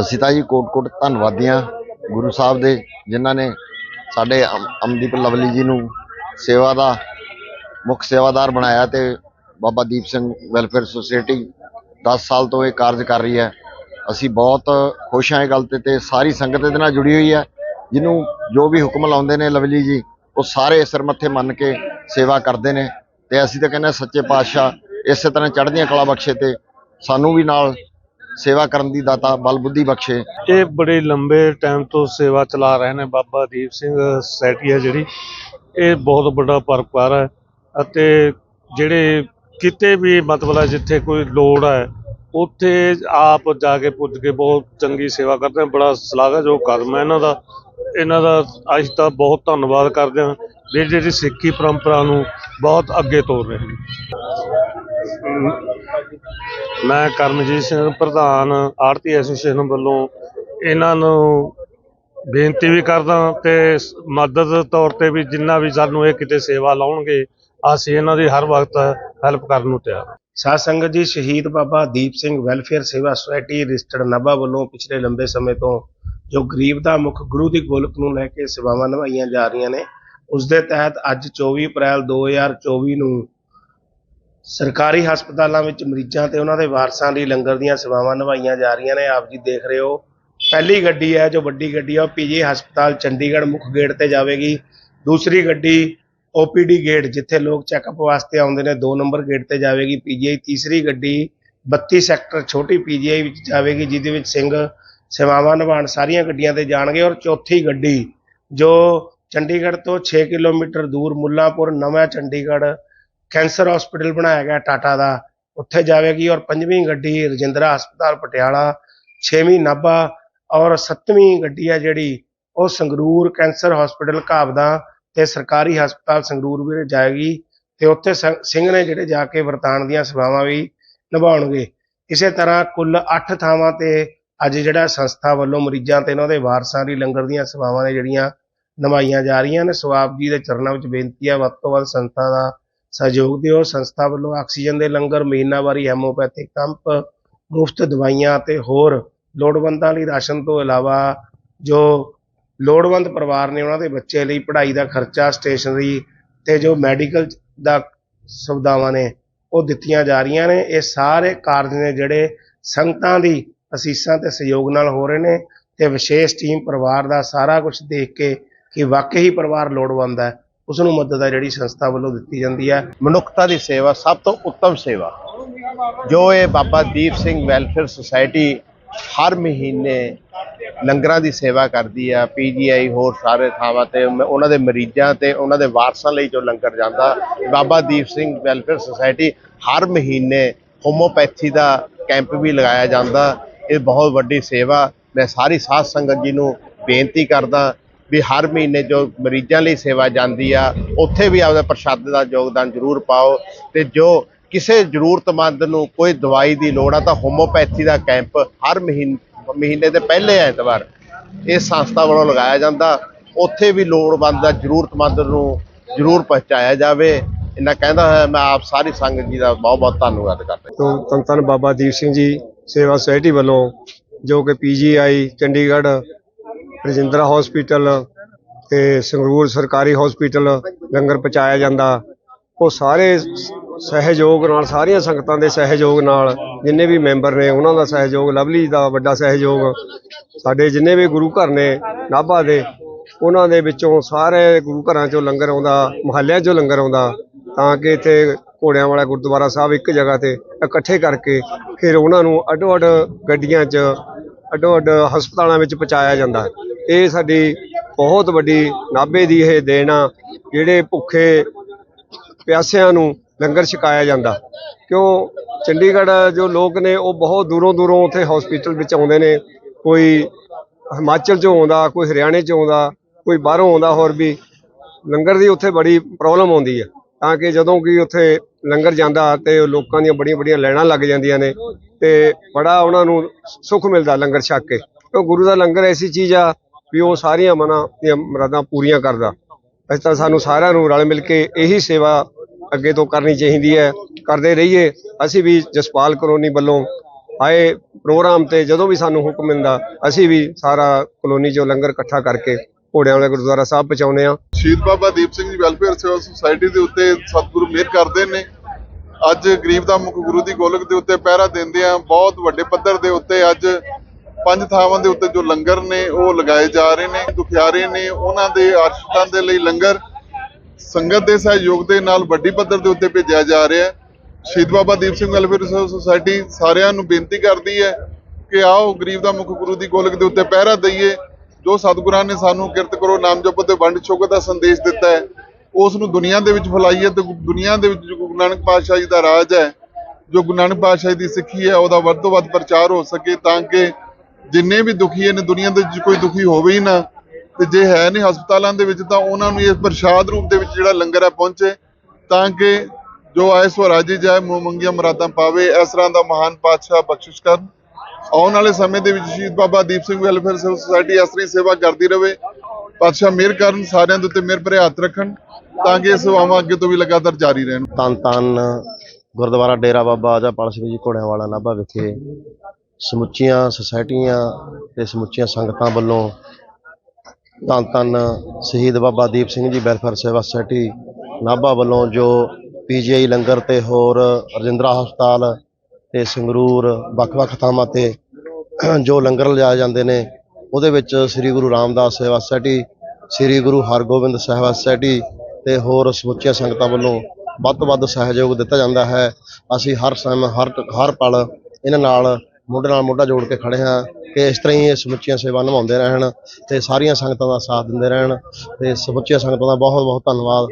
ਅਸੀਂ ਤਾਂ ਜੀ ਕੋਟ-ਕੋਟ ਧੰਨਵਾਦੀ ਹਾਂ ਗੁਰੂ ਸਾਹਿਬ ਦੇ, ਜਿਨ੍ਹਾਂ ਨੇ ਸਾਡੇ ਅਮਦੀਪ ਲਵਲੀ ਜੀ ਨੂੰ ਸੇਵਾ ਦਾ, ਮੁੱਖ ਸੇਵਾਦਾਰ ਬਣਾਇਆ ਤੇ ਬਾਬਾ ਦੀਪ ਸਿੰਘ ਵੈਲਫੇਅਰ ਸੁਸਾਇਟੀ 10 ਸਾਲ ਤੋਂ ਇਹ ਕਾਰਜ ਕਰ ਰਹੀ ਹੈ। ਅਸੀਂ ਬਹੁਤ ਖੁਸ਼ ਹਾਂ ਇਹ ਗੱਲ ਤੇ ਤੇ ਸਾਰੀ ਸੰਗਤ ਇਹਦੇ ਨਾਲ ਜੁੜੀ ਹੋਈ ਹੈ। ਜਿਹਨੂੰ ਜੋ ਵੀ ਹੁਕਮ ਲਾਉਂਦੇ ਨੇ ਲਵਲੀ ਜੀ, ਉਹ ਸਾਰੇ ਸਿਰ ਮੱਥੇ ਮੰਨ ਕੇ ਸੇਵਾ ਕਰਦੇ ਨੇ। ਤੇ ਅਸੀਂ ਤਾਂ ਕਹਿੰਦੇ ਹਾਂ ਸੱਚੇ ਪਾਤਸ਼ਾਹ ਇਸੇ ਤਰ੍ਹਾਂ ਚੜ੍ਹਦੀਆਂ ਕਲਾ ਬਖਸ਼ੇ ਤੇ ਸਾਨੂੰ ਵੀ ਨਾਲ ਸੇਵਾ ਕਰਨ ਦੀ ਦਾਤਾ ਬਲ ਬੁੱਧੀ ਬਖਸ਼ੇ। ਇਹ ਬੜੇ ਲੰਬੇ ਟਾਈਮ ਤੋਂ ਸੇਵਾ ਚਲਾ ਰਹੇ ਨੇ ਬਾਬਾ ਦੀਪ ਸਿੰਘ ਸੋਸਾਇਟੀ ਹੈ ਜਿਹੜੀ। ਇਹ ਬਹੁਤ ਵੱਡਾ ਪਰਪਕਾਰ ਹੈ ਅਤੇ ਜਿਹੜੇ ਕਿਤੇ ਵੀ ਮਤਲਬ ਜਿੱਥੇ ਕੋਈ ਲੋੜ ਹੈ, ਉੱਥੇ ਆਪ ਜਾ ਕੇ ਪੁੱਜ ਕੇ ਬਹੁਤ ਚੰਗੀ ਸੇਵਾ ਕਰਦੇ ਆ ਬੜਾ ਸ਼ਲਾਘਾਯੋਗ ਕਦਮ ਹੈ ਇਹਨਾਂ ਦਾ। ਇਹਨਾਂ ਦਾ ਅੱਜ ਤਾਂ ਬਹੁਤ ਧੰਨਵਾਦ ਕਰਦੇ ਹਾਂ ਵੀ ਜਿਹੜੀ ਸਿੱਖੀ ਪਰੰਪਰਾ ਨੂੰ ਬਹੁਤ ਅੱਗੇ ਤੋਰ ਰਹੇ ਨੇ। ਮੈਂ ਕਰਮਜੀਤ ਸਿੰਘ, ਪ੍ਰਧਾਨ ਆੜਤੀ ਐਸੋਸੀਏਸ਼ਨ ਵੱਲੋਂ ਇਹਨਾਂ ਨੂੰ ਬੇਨਤੀ ਵੀ ਕਰਦਾ ਤੇ ਮਦਦ ਤੌਰ ਤੇ ਵੀ ਜਿੰਨਾ ਵੀ ਸਾਨੂੰ ਇਹ ਕਿਤੇ ਸੇਵਾ ਲਾਉਣਗੇ, ਅਸੀਂ ਇਹਨਾਂ ਦੀ ਹਰ ਵਕਤ ਹੈਲਪ ਕਰਨ ਨੂੰ ਤਿਆਰ ਹਾਂ। ਸਾਧ ਸੰਗਤ ਜੀ, ਸ਼ਹੀਦ ਬਾਬਾ ਦੀਪ ਸਿੰਘ ਵੈਲਫੇਅਰ ਸੇਵਾ ਸੁਸਾਇਟੀ, ਰਜਿਸਟਰਡ ਨਾਭਾ ਵੱਲੋਂ ਪਿਛਲੇ ਲੰਬੇ ਸਮੇਂ ਤੋਂ ਜੋ ਗਰੀਬ ਦਾ ਮੁੱਖ ਗੁਰੂ ਦੀ ਗੋਲਕ ਨੂੰ ਲੈ ਕੇ ਸੇਵਾਵਾਂ ਨਿਭਾਈਆਂ ਜਾ ਰਹੀਆਂ ਨੇ ਉਸ ਦੇ ਤਹਿਤ ਅੱਜ 24 ਅਪ੍ਰੈਲ 2024 ਨੂੰ ਸਰਕਾਰੀ ਹਸਪਤਾਲਾਂ ਵਿੱਚ ਮਰੀਜ਼ਾਂ ਤੇ ਉਹਨਾਂ ਦੇ ਵਾਰਸਾਂ ਲਈ ਲੰਗਰ ਦੀਆਂ ਸੇਵਾਵਾਂ ਨਿਭਾਈਆਂ ਜਾ ਰਹੀਆਂ ਨੇ। ਆਪ ਜੀ ਦੇਖ ਰਹੇ ਹੋ, ਪਹਿਲੀ ਗੱਡੀ ਹੈ, ਜੋ ਵੱਡੀ ਗੱਡੀ ਹੈ, ਉਹ ਪੀਜੀ ਹਸਪਤਾਲ ਚੰਡੀਗੜ੍ਹ ਮੁੱਖ ਗੇਟ ਤੇ ਜਾਵੇਗੀ। ਦੂਸਰੀ ਗੱਡੀ ਓਪੀਡੀ ਗੇਟ, ਜਿੱਥੇ ਲੋਕ ਚੈੱਕਅਪ ਵਾਸਤੇ ਆਉਂਦੇ ਨੇ 2 ਨੰਬਰ ਗੇਟ ਤੇ ਜਾਵੇਗੀ ਪੀਜੀਆਈ ਤੀਸਰੀ ਗੱਡੀ 32 ਸੈਕਟਰ ਛੋਟੀ ਪੀਜੀਆਈ ਵਿੱਚ ਜਾਵੇਗੀ, ਜਿਹਦੇ ਵਿੱਚ ਸਿੰਘ ਸੇਵਾਵਾਂ ਨਿਭਾਉਣ ਸਾਰੀਆਂ ਗੱਡੀਆਂ ਤੇ ਜਾਣਗੇ। ਔਰ ਚੌਥੀ ਗੱਡੀ, ਜੋ ਚੰਡੀਗੜ੍ਹ ਤੋਂ 6 ਕਿਲੋਮੀਟਰ ਦੂਰ ਮੁੱਲਾਂਪੁਰ, ਨਵਾਂ ਚੰਡੀਗੜ੍ਹ ਕੈਂਸਰ ਹਸਪੀਟਲ ਬਣਾਇਆ ਗਿਆ ਟਾਟਾ ਦਾ। ਉੱਥੇ ਜਾਵੇਗੀ ਔਰ ਪੰਜਵੀਂ ਗੱਡੀ ਰਜਿੰਦਰਾ ਹਸਪਤਾਲ, ਪਟਿਆਲਾ, ਛੇਵੀਂ ਨਾਭਾ ਔਰ ਸੱਤਵੀਂ ਗੱਡੀ ਹੈ ਜਿਹੜੀ, ਉਹ ਸੰਗਰੂਰ ਕੈਂਸਰ ਹਸਪੀਟਲ ਘਾਬਦਾ ਤੇ ਸਰਕਾਰੀ ਹਸਪਤਾਲ ਸੰਗਰੂਰ ਵੀ ਜਾਏਗੀ ਤੇ ਉੱਥੇ ਸੰ- ਸਿੰਘ ਨੇ ਜਿਹੜੇ ਜਾ ਕੇ ਵਰਤਾਨ ਦੀਆਂ ਸੇਵਾਵਾਂ ਵੀ ਨਿਭਾਉਣਗੇ। ਇਸੇ ਤਰ੍ਹਾਂ ਕੁੱਲ 8 ਥਾਵਾਂ ਤੇ ਅੱਜ ਜਿਹੜਾ ਸੰਸਥਾ ਵੱਲੋਂ ਮਰੀਜ਼ਾਂ ਤੇ ਉਹਨਾਂ ਦੇ ਵਾਰਸਾਂ ਲਈ ਲੰਗਰ ਦੀਆਂ ਸੇਵਾਵਾਂ ਨੇ ਜਿਹੜੀਆਂ ਨਿਭਾਈਆਂ ਜਾ ਰਹੀਆਂ ਨੇ। ਸੋ ਆਪ ਜੀ ਦੇ ਚਰਨਾਂ ਵਿੱਚ ਬੇਨਤੀ ਹੈ ਵੱਧ ਤੋਂ ਵੱਧ ਸੰਸਥਾ ਦਾ ਸਹਿਯੋਗ ਦਿਓ, ਸੰਸਥਾ ਵੱਲੋਂ ਆਕਸੀਜਨ ਦੇ ਲੰਗਰ, ਮਹੀਨਾਵਾਰੀ ਹੈਮੋਪੈਥਿਕ ਕੰਪ ਮੁਫਤ ਦਵਾਈਆਂ ਅਤੇ ਹੋਰ ਲੋੜਵੰਦਾਂ ਲਈ ਰਾਸ਼ਨ ਤੋਂ ਇਲਾਵਾ ਜੋ ਲੋੜਵੰਦ ਪਰਿਵਾਰ ਨੇ ਉਹਨਾਂ ਦੇ ਬੱਚੇ ਲਈ ਪੜ੍ਹਾਈ ਦਾ ਖਰਚਾ ਸਟੇਸ਼ਨਰੀ ਤੇ ਜੋ ਮੈਡੀਕਲ ਦਾ ਸੁਵਿਧਾਵਾਂ ਨੇ, ਉਹ ਦਿੱਤੀਆਂ ਜਾ ਰਹੀਆਂ ਨੇ। ਇਹ ਸਾਰੇ ਕਾਰਜ ਨੇ ਜਿਹੜੇ ਸੰਗਤਾਂ ਦੀ ਅਸੀਸਾਂ ਤੇ ਸਹਿਯੋਗ ਨਾਲ ਹੋ ਰਹੇ ਨੇ ਤੇ ਵਿਸ਼ੇਸ਼ ਟੀਮ ਪਰਿਵਾਰ ਦਾ ਸਾਰਾ ਕੁਝ ਦੇਖ ਕੇ ਕਿ ਵਾਕਈ ਪਰਿਵਾਰ ਲੋੜਵੰਦ ਹੈ। ਉਸ ਨੂੰ ਮਦਦ ਹੈ ਜਿਹੜੀ ਸੰਸਥਾ ਵੱਲੋਂ ਦਿੱਤੀ ਜਾਂਦੀ ਹੈ। ਮਨੁੱਖਤਾ ਦੀ ਸੇਵਾ ਸਭ ਤੋਂ ਉੱਤਮ ਸੇਵਾ। ਜੋ ਇਹ ਬਾਬਾ ਦੀਪ ਸਿੰਘ ਵੈਲਫੇਅਰ ਸੁਸਾਇਟੀ ਹਰ ਮਹੀਨੇ ਲੰਗਰਾਂ ਦੀ ਸੇਵਾ ਕਰਦੀ ਆ ਪੀਜੀਆਈ ਹੋਰ ਸਾਰੇ ਥਾਵਾਂ ਤੇ ਉਹਨਾਂ ਦੇ ਮਰੀਜ਼ਾਂ ਤੇ, ਉਹਨਾਂ ਦੇ ਵਾਰਸਾਂ ਲਈ ਜੋ ਲੰਗਰ ਜਾਂਦਾ, ਬਾਬਾ ਦੀਪ ਸਿੰਘ ਵੈਲਫੇਅਰ ਸੁਸਾਇਟੀ ਹਰ ਮਹੀਨੇ ਹੋਮੋਪੈਥੀ ਦਾ ਕੈਂਪ ਵੀ ਲਗਾਇਆ ਜਾਂਦਾ। ਇਹ ਬਹੁਤ ਵੱਡੀ ਸੇਵਾ। ਮੈਂ ਸਾਰੀ ਸਾਧ ਸੰਗਤ ਜੀ ਨੂੰ ਬੇਨਤੀ ਕਰਦਾ ਵੀ ਹਰ ਮਹੀਨੇ ਜੋ ਮਰੀਜ਼ਾਂ ਲਈ ਸੇਵਾ ਜਾਂਦੀ ਆ, ਉੱਥੇ ਵੀ ਆਪਦਾ ਪ੍ਰਸ਼ਾਦ ਦਾ ਯੋਗਦਾਨ ਜ਼ਰੂਰ ਪਾਓ ਤੇ ਜੋ ਕਿਸੇ ਜ਼ਰੂਰਤਮੰਦ ਨੂੰ ਕੋਈ ਦਵਾਈ ਦੀ ਲੋੜ ਆ, ਤਾਂ ਹੋਮੋਪੈਥੀ ਦਾ ਕੈਂਪ ਹਰ ਮਹੀਨੇ ਮਹੀਨੇ ਦੇ ਪਹਿਲੇ ਐਤਵਾਰ ਇਸ ਸੰਸਥਾ ਵੱਲੋਂ ਲਗਾਇਆ ਜਾਂਦਾ। ਉੱਥੇ ਵੀ ਲੋੜਵੰਦ ਦਾ ਜ਼ਰੂਰਤਮੰਦ ਨੂੰ ਜ਼ਰੂਰ ਪਹੁੰਚਾਇਆ ਜਾਵੇ। ਇਹਨਾਂ ਕਹਿੰਦਾ ਹੋਇਆ, ਮੈਂ ਆਪ ਸਾਰੀ ਸੰਗਤ ਜੀ ਦਾ ਬਹੁਤ ਬਹੁਤ ਧੰਨਵਾਦ ਕਰਦਾ ਤੋਂ ਧੰਨ ਧੰਨ ਬਾਬਾ ਦੀਪ ਸਿੰਘ ਜੀ ਸੇਵਾ ਸੁਸਾਇਟੀ ਵੱਲੋਂ ਜੋ ਕਿ ਪੀਜੀਆਈ, ਚੰਡੀਗੜ੍ਹ ਰਜਿੰਦਰਾ ਹਸਪੀਟਲ ਤੇ ਸੰਗਰੂਰ ਸਰਕਾਰੀ ਹਸਪੀਟਲ ਲੰਗਰ ਪਹੁੰਚਾਇਆ ਜਾਂਦਾ। ਉਹ ਸਾਰੇ ਸਹਿਯੋਗ ਨਾਲ, ਸਾਰੀਆਂ ਸੰਗਤਾਂ ਦੇ ਸਹਿਯੋਗ ਨਾਲ ਜਿੰਨੇ ਵੀ ਮੈਂਬਰ ਨੇ, ਉਹਨਾਂ ਦਾ ਸਹਿਯੋਗ, ਲਵਲੀ ਦਾ ਵੱਡਾ ਸਹਿਯੋਗ, ਸਾਡੇ ਜਿੰਨੇ ਵੀ ਗੁਰੂ ਘਰ ਨੇ, ਨਾਭਾ ਦੇ, ਉਹਨਾਂ ਦੇ ਵਿੱਚੋਂ ਸਾਰੇ ਗੁਰੂ ਘਰਾਂ ਚੋਂ ਲੰਗਰ ਆਉਂਦਾ, ਮੁਹੱਲਿਆਂ ਚੋਂ ਲੰਗਰ ਆਉਂਦਾ, ਤਾਂ ਕਿ ਇੱਥੇ ਘੋੜਿਆਂ ਵਾਲਾ ਗੁਰਦੁਆਰਾ ਸਾਹਿਬ ਇੱਕ ਜਗ੍ਹਾ ਤੇ ਇਕੱਠੇ ਕਰਕੇ ਫਿਰ ਉਹਨਾਂ ਨੂੰ ਅੱਡੋ ਅੱਡ ਗੱਡੀਆਂ 'ਚ ਅੱਡੋ ਅੱਡ ਹਸਪਤਾਲਾਂ ਵਿੱਚ ਪਹੁੰਚਾਇਆ ਜਾਂਦਾ। ਇਹ ਸਾਡੀ ਬਹੁਤ ਵੱਡੀ ਨਾਭੇ ਦੀ ਇਹ ਦੇਣ ਆ, ਜਿਹੜੇ ਭੁੱਖੇ ਪਿਆਸਿਆਂ ਨੂੰ ਲੰਗਰ ਛਕਾਇਆ ਜਾਂਦਾ। ਕਿਉਂ? ਚੰਡੀਗੜ੍ਹ ਜੋ ਲੋਕ ਨੇ, ਉਹ ਬਹੁਤ ਦੂਰੋਂ ਦੂਰੋਂ ਉੱਥੇ ਹਸਪੀਟਲ ਵਿੱਚ ਆਉਂਦੇ ਨੇ। ਕੋਈ ਹਿਮਾਚਲ ਚੋਂ ਆਉਂਦਾ, ਕੋਈ ਹਰਿਆਣੇ ਚੋਂ ਆਉਂਦਾ, ਕੋਈ ਬਾਹਰੋਂ ਆਉਂਦਾ, ਹੋਰ ਵੀ। ਲੰਗਰ ਦੀ ਉੱਥੇ ਬੜੀ ਪ੍ਰੋਬਲਮ ਆਉਂਦੀ ਹੈ ਤਾਂ ਕਿ ਜਦੋਂ ਕਿ ਉੱਥੇ ਲੰਗਰ ਜਾਂਦਾ ਤੇ ਲੋਕਾਂ ਦੀਆਂ ਬੜੀਆਂ ਬੜੀਆਂ ਲਾਈਨਾਂ ਲੱਗ ਜਾਂਦੀਆਂ ਨੇ ਤੇ ਬੜਾ ਉਹਨਾਂ ਨੂੰ ਸੁੱਖ ਮਿਲਦਾ ਲੰਗਰ ਛਕ ਕੇ। ਕਿਉਂ? ਗੁਰੂ ਦਾ ਲੰਗਰ ਐਸੀ ਚੀਜ਼ ਆ ਵੀ ਉਹ ਸਾਰੀਆਂ ਮਨਾਂ ਦੀਆਂ ਮਰਾਦਾਂ ਪੂਰੀਆਂ ਕਰਦਾ। ਇਸ ਤਰ੍ਹਾਂ ਸਾਨੂੰ ਸਾਰਿਆਂ ਨੂੰ ਰਲ ਮਿਲ ਕੇ ਇਹੀ ਸੇਵਾ ਅੱਗੇ ਤੋਂ ਕਰਨੀ ਚਾਹੀਦੀ ਹੈ। ਕਰਦੇ ਰਹੀਏ। ਅਸੀਂ ਵੀ ਜਸਪਾਲ ਕਲੋਨੀ ਵੱਲੋਂ ਆਏ ਪ੍ਰੋਗਰਾਮ ਤੇ ਜਦੋਂ ਵੀ ਸਾਨੂੰ ਹੁਕਮ ਮਿਲਦਾ, ਅਸੀਂ ਵੀ ਸਾਰਾ ਕਲੋਨੀ ਚੋਂ ਲੰਗਰ ਇਕੱਠਾ ਕਰਕੇ ਘੋੜਿਆਂ ਵਾਲੇ ਗੁਰਦੁਆਰਾ ਸਾਹਿਬ ਪਹੁੰਚਾਉਂਦੇ ਆ ਸ਼ਹੀਦ ਬਾਬਾ ਦੀਪ ਸਿੰਘ ਜੀ ਵੈਲਫੇਅਰ ਸੇਵਾ ਸੁਸਾਇਟੀ ਦੇ ਉੱਤੇ ਸਤਿਗੁਰੂ ਮਿਹਰ ਕਰਦੇ ਨੇ। ਅੱਜ ਗਰੀਬ ਦਾ ਮੁੱਖ ਗੁਰੂ ਦੀ ਗੋਲਕ ਦੇ ਉੱਤੇ ਪਹਿਰਾ ਦਿੰਦੇ ਆ ਬਹੁਤ ਵੱਡੇ ਪੱਧਰ ਦੇ ਉੱਤੇ ਅੱਜ ਪੰਜ ਥਾਵਾਂ ਦੇ ਉੱਤੇ ਜੋ ਲੰਗਰ ਨੇ, ਉਹ ਲਗਾਏ ਜਾ ਰਹੇ ਨੇ, ਦੁਖਿਆਰੇ ਨੇ, ਉਹਨਾਂ ਦੇ ਆਸ਼ਰਿਤਾਂ ਦੇ ਲਈ ਲੰਗਰ ਸੰਗਤ ਦੇ ਸਹਿਯੋਗ ਦੇ ਨਾਲ ਵੱਡੀ ਪੱਧਰ ਦੇ ਉੱਤੇ ਭੇਜਿਆ ਜਾ ਰਿਹਾ ਹੈ। ਸ਼ਹੀਦ ਬਾਬਾ ਦੀਪ ਸਿੰਘ ਵੈਲਫੇਅਰ ਸੁਸਾਇਟੀ ਸਾਰਿਆਂ ਨੂੰ ਬੇਨਤੀ ਕਰਦੀ ਹੈ ਕਿ ਆਓ ਗਰੀਬ ਦਾ ਮੁਖ ਗੁਰੂ ਦੀ ਗੋਲਕ ਦੇ ਉੱਤੇ ਪਹਿਰਾ ਦਈਏ। ਜੋ ਸਤਿਗੁਰਾਂ ਨੇ ਸਾਨੂੰ ਕਿਰਤ ਕਰੋ ਨਾਮ ਜਪੋ ਤੇ ਵੰਡ ਛਕੋ ਦਾ ਸੰਦੇਸ਼ ਦਿੱਤਾ ਹੈ, ਉਸ ਨੂੰ ਦੁਨੀਆ ਦੇ ਵਿੱਚ ਫੈਲਾਈਏ ਤੇ ਦੁਨੀਆ ਦੇ ਵਿੱਚ ਜੋ ਗੁਰੂ ਨਾਨਕ ਪਾਤਸ਼ਾਹ ਜੀ ਦਾ ਰਾਜ ਹੈ, ਜੋ ਗੁਰੂ ਨਾਨਕ ਪਾਤਸ਼ਾਹ ਜੀ ਦੀ ਸਿੱਖੀ ਹੈ, ਉਹਦਾ ਵੱਧ ਤੋਂ ਵੱਧ ਪ੍ਰਚਾਰ ਹੋ ਸਕੇ ਤਾਂ ਕਿ ਜਿੰਨੇ ਵੀ ਦੁਖੀ ਨੇ ਦੁਨੀਆ ਦੇ ਕੋਈ ਦੁਖੀ ਹੋਵੇ ਹੀ ਨਾ, ਤੇ ਜੇ ਹੈ ਨਹੀਂ ਹਸਪਤਾਲਾਂ ਦੇ ਵਿੱਚ, ਤਾਂ ਉਹਨਾਂ ਨੂੰ ਇਸ ਪ੍ਰਸ਼ਾਦ ਰੂਪ ਦੇ ਵਿੱਚ ਜਿਹੜਾ ਲੰਗਰ ਹੈ ਪਹੁੰਚੇ, ਤਾਂ ਕਿ ਜੋ ਆਏ ਸੋ ਜਾਏ ਮੰਗੀਆਂ ਮੁਰਾਦਾਂ ਪਾਵੇ, ਇਸ ਤਰ੍ਹਾਂ ਦਾ ਮਹਾਨ ਪਾਤਸ਼ਾਹ ਬਖਸ਼ਿਸ਼ ਕਰਨ। ਆਉਣ ਵਾਲੇ ਸਮੇਂ ਦੇ ਵਿੱਚ ਸ਼ਹੀਦ ਬਾਬਾ ਦੀਪ ਸਿੰਘ ਵੈਲਫੇਅਰ ਸੁਸਾਇਟੀ ਇਸ ਤਰ੍ਹਾਂ ਸੇਵਾ ਕਰਦੀ ਰਹੇ ਪਾਤਸ਼ਾਹ ਮਿਹਰ ਕਰਨ, ਸਾਰਿਆਂ ਦੇ ਉੱਤੇ ਮਿਹਰ ਭਰੇ ਹੱਥ ਰੱਖਣ, ਤਾਂ ਕਿ ਇਹ ਸੇਵਾਵਾਂ ਅੱਗੇ ਤੋਂ ਵੀ ਲਗਾਤਾਰ ਜਾਰੀ ਰਹਿਣ। ਧੰਨ ਧੰਨ ਗੁਰਦੁਆਰਾ ਡੇਰਾ ਬਾਬਾ ਆਜਾਪਾਲ ਸਿੰਘ ਜੀ ਘੋੜਿਆਂ ਵਾਲਾ ਨਾਭਾ ਵਿਖੇ ਸਮੁੱਚੀਆਂ ਸੁਸਾਇਟੀਆਂ ਤੇ ਸਮੁੱਚੀਆਂ ਸੰਗਤਾਂ ਵੱਲੋਂ ਧੰਨ ਧੰਨ ਸ਼ਹੀਦ ਬਾਬਾ ਦੀਪ ਸਿੰਘ ਜੀ ਵੈਲਫੇਅਰ ਸੇਵਾ ਸੁਸਾਇਟੀ ਨਾਭਾ ਵੱਲੋਂ ਜੋ ਪੀਜੀਆਈ ਲੰਗਰ ਤੇ ਹੋਰ ਰਜਿੰਦਰਾ ਹਸਪਤਾਲ ਤੇ ਸੰਗਰੂਰ ਵੱਖ-ਵੱਖ ਥਾਵਾਂ ਤੇ ਜੋ ਲੰਗਰ ਲਿਜਾਏ ਜਾਂਦੇ ਨੇ, ਉਹਦੇ ਵਿੱਚ ਸ੍ਰੀ ਗੁਰੂ ਰਾਮਦਾਸ ਸੇਵਾ ਸੁਸਾਇਟੀ, ਸ੍ਰੀ ਗੁਰੂ ਹਰਗੋਬਿੰਦ ਸੇਵਾ ਸੁਸਾਇਟੀ ਤੇ ਹੋਰ ਸਮੁੱਚੀਆਂ ਸੰਗਤਾਂ ਵੱਲੋਂ ਵੱਧ ਤੋਂ ਵੱਧ ਸਹਿਯੋਗ ਦਿੱਤਾ ਜਾਂਦਾ ਹੈ। ਅਸੀਂ ਹਰ ਸਮੇਂ, ਹਰ ਹਰ ਪਲ ਇਹਨਾਂ ਨਾਲ ਮੋਢੇ ਨਾਲ ਮੋਢਾ ਜੋੜ ਕੇ ਖੜੇ ਹਾਂ ਕਿ ਇਸ ਤਰ੍ਹਾਂ ਹੀ ਇਹ ਸਮੁੱਚੀਆਂ ਸੇਵਾ ਨਿਭਾਉਂਦੇ ਰਹਿਣ ਤੇ ਸਾਰੀਆਂ ਸੰਗਤਾਂ ਦਾ ਸਾਥ ਦਿੰਦੇ ਰਹਿਣ ਤੇ ਸਮੁੱਚੀਆਂ ਸੰਗਤਾਂ ਦਾ ਬਹੁਤ ਬਹੁਤ ਧੰਨਵਾਦ।